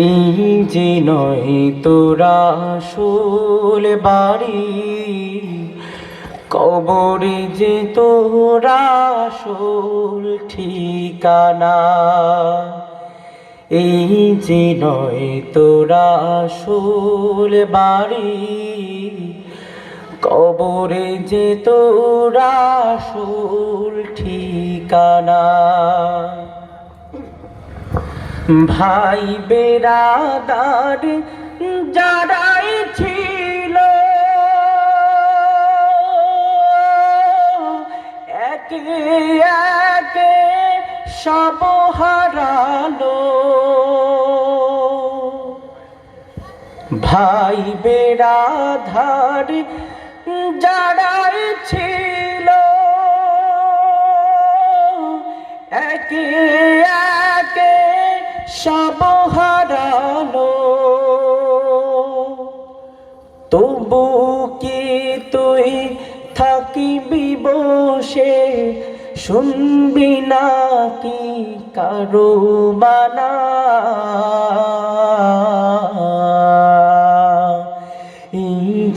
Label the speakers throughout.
Speaker 1: এই যে নয় তোরা আসল বাড়ি, কবরে যে তোরা আসল ঠিকানা। এই যে নয় তোরা আসল বাড়ি কবরে যে তোরা আসল ঠিকানা। ভাই বেড়াদার যারাই ছিল, একে একে সব হারালো। ভাই বেড়াধার যারাই ছিল একে একে সব হারালো। তবু কি তুই থাকিবি বসে? শুনবি না কি কারও বানা?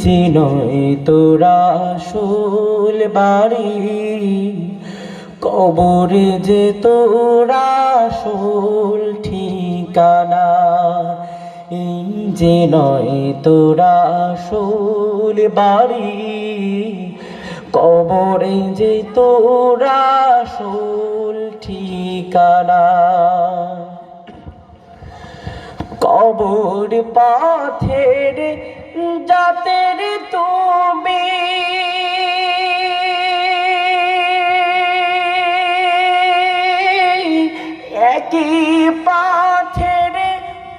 Speaker 1: এই যে নয় তোরা শুল বাড়ি। কবরে যে তোরা শুল ঠিকানা, এই যে নয় তোরা শুল বাড়ি। কবরে যে তোরা শুল ঠিকানা, কবর পাথের জাতের তুমি। একই পাথের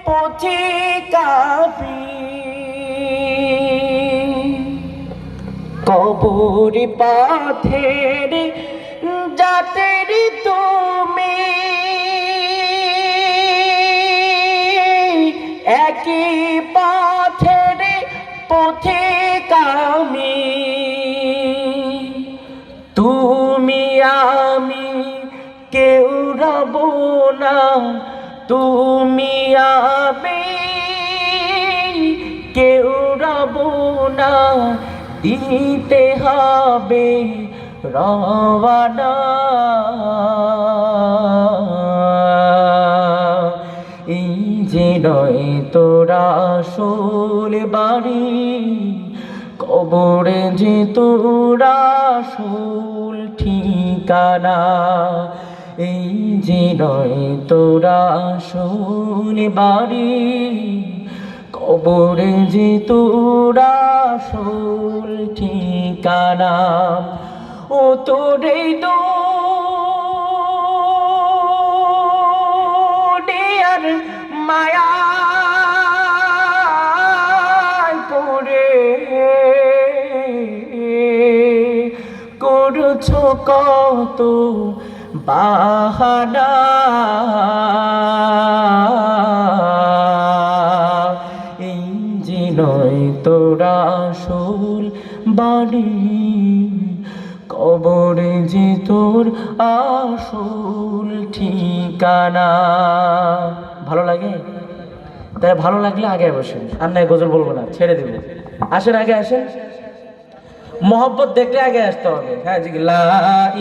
Speaker 1: পথি কাপি কবর পাথের জাতের তুমি। একই পথের পথিক আমি তুমি আমি কেউ রব না, তুমি আমি কেউ রব না, দিতে হবে রওয়ানা। তোরা আসল বাড়ি, কবরে যে তোরা আসল ঠিকানা, এই যে নয় তোরা আসল বাড়ি, কবরে যে তোরা আসল ঠিকানা, ও তোরে দো কত বাহানা। যে নয় তোরা আসল বাড়ি কবরে যে তোর আসল ঠিকানা। ভালো লাগে? তাই ভালো লাগলে আগে বসেন, আর নাই গজল বলব না, ছেড়ে দেবো। আসেন, আগে আসেন। মহব্বত দেখলে আগে আসতে হবে। হ্যাঁ